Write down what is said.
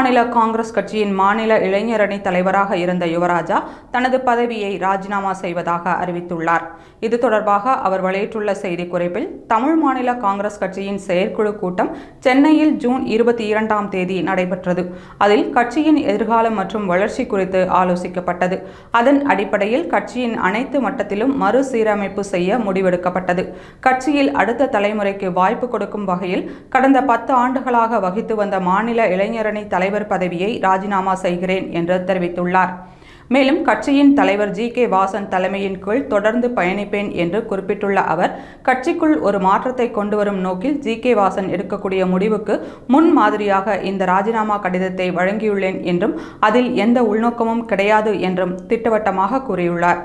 மாநில காங்கிரஸ் கட்சியின் மாநில இளைஞரணி தலைவராக இருந்த யுவராஜா தனது பதவியை ராஜினாமா செய்வதாக அறிவித்துள்ளார். இது தொடர்பாக அவர் வெளியிட்டுள்ள செய்திக்குறிப்பில் தமிழ் மாநில காங்கிரஸ் கட்சியின் செயற்குழு கூட்டம் சென்னையில் ஜூன் இருபத்தி இரண்டாம் தேதி நடைபெற்றது. அதில் கட்சியின் எதிர்காலம் மற்றும் வளர்ச்சி குறித்து ஆலோசிக்கப்பட்டது. அதன் அடிப்படையில் கட்சியின் அனைத்து மட்டத்திலும் மறுசீரமைப்பு செய்ய முடிவெடுக்கப்பட்டது. கட்சியில் அடுத்த தலைமுறைக்கு வாய்ப்பு கொடுக்கும் வகையில் கடந்த பத்து ஆண்டுகளாக வகித்து வந்த மாநில இளைஞரணி தலைவர் தலைவர் பதவியை ராஜினாமா செய்கிறேன் என்று தெரிவித்துள்ளார். மேலும் கட்சியின் தலைவர் ஜி. கே. வாசன் தலைமையின் கீழ் தொடர்ந்து பயணிப்பேன் என்று குறிப்பிட்டுள்ள அவர் கட்சிக்குள் ஒரு மாற்றத்தை கொண்டு வரும் நோக்கில் ஜி. கே. வாசன் எடுக்கக்கூடிய முடிவுக்கு முன் மாதிரியாக இந்த ராஜினாமா கடிதத்தை வழங்கியுள்ளேன் என்றும் அதில் எந்த உள்நோக்கமும் கிடையாது என்றும் திட்டவட்டமாக கூறியுள்ளார்.